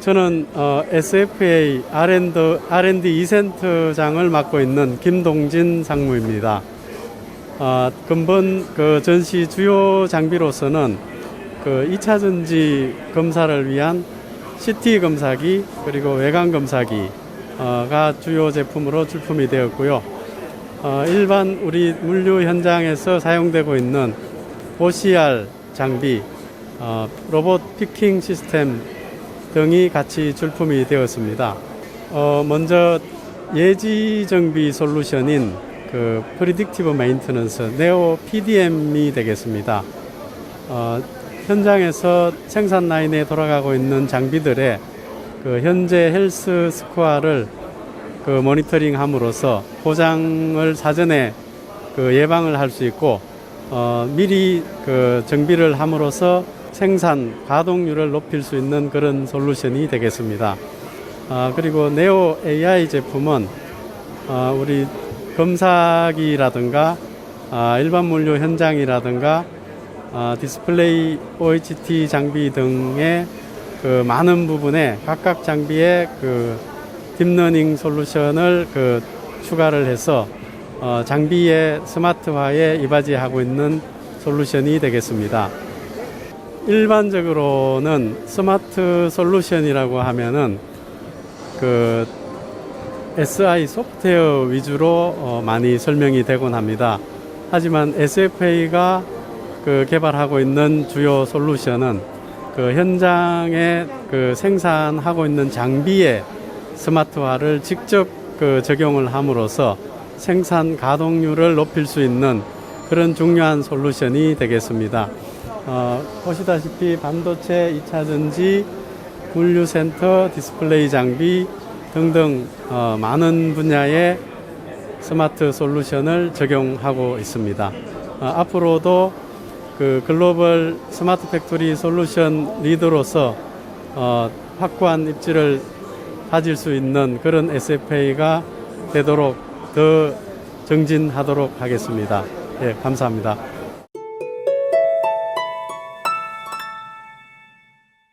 저는 어, SFA R&D, R&D 2센터장을 맡고 있는 김동진 상무입니다. 어, 근본 그 전시 주요 장비로서는 그 2차 전지 검사를 위한 CT 검사기 그리고 외관 검사기가 주요 제품으로 출품이 되었고요. 어, 일반 우리 물류 현장에서 사용되고 있는 OCR 장비, 어, 로봇 피킹 시스템 등이 같이 출품이 되었습니다. 어, 먼저 예지 정비 솔루션인 그 프리딕티브 메인터넌스 네오 PDM이 되겠습니다. 어, 현장에서 생산 라인에 돌아가고 있는 장비들의 그 현재 헬스 스코어를 그 모니터링 함으로써 고장을 사전에 그 예방을 할 수 있고 어, 미리 그 정비를 함으로써 생산 가동률을 높일 수 있는 그런 솔루션이 되겠습니다. 아, 그리고 네오 AI 제품은 아, 우리 검사기라든가 아, 일반 물류 현장이라든가 아, 디스플레이 OHT 장비 등의 그 많은 부분에 각각 장비의 그 딥러닝 솔루션을 그 추가를 해서 어, 장비의 스마트화에 이바지하고 있는 솔루션이 되겠습니다. 일반적으로는 스마트 솔루션이라고 하면은 그 SI 소프트웨어 위주로 어, 많이 설명이 되곤 합니다. 하지만 SFA가 그 개발하고 있는 주요 솔루션은 그 현장에 그 생산하고 있는 장비의 스마트화를 직접 그 적용을 함으로써 생산 가동률을 높일 수 있는 그런 중요한 솔루션이 되겠습니다. 어, 보시다시피 반도체 2차 전지, 물류센터, 디스플레이 장비 등등 어, 많은 분야의 스마트 솔루션을 적용하고 있습니다. 어, 앞으로도 그 글로벌 스마트 팩토리 솔루션 리더로서 어, 확고한 입지를 가질 수 있는 그런 SFA가 되도록 더 정진하도록 하겠습니다. 예, 감사합니다.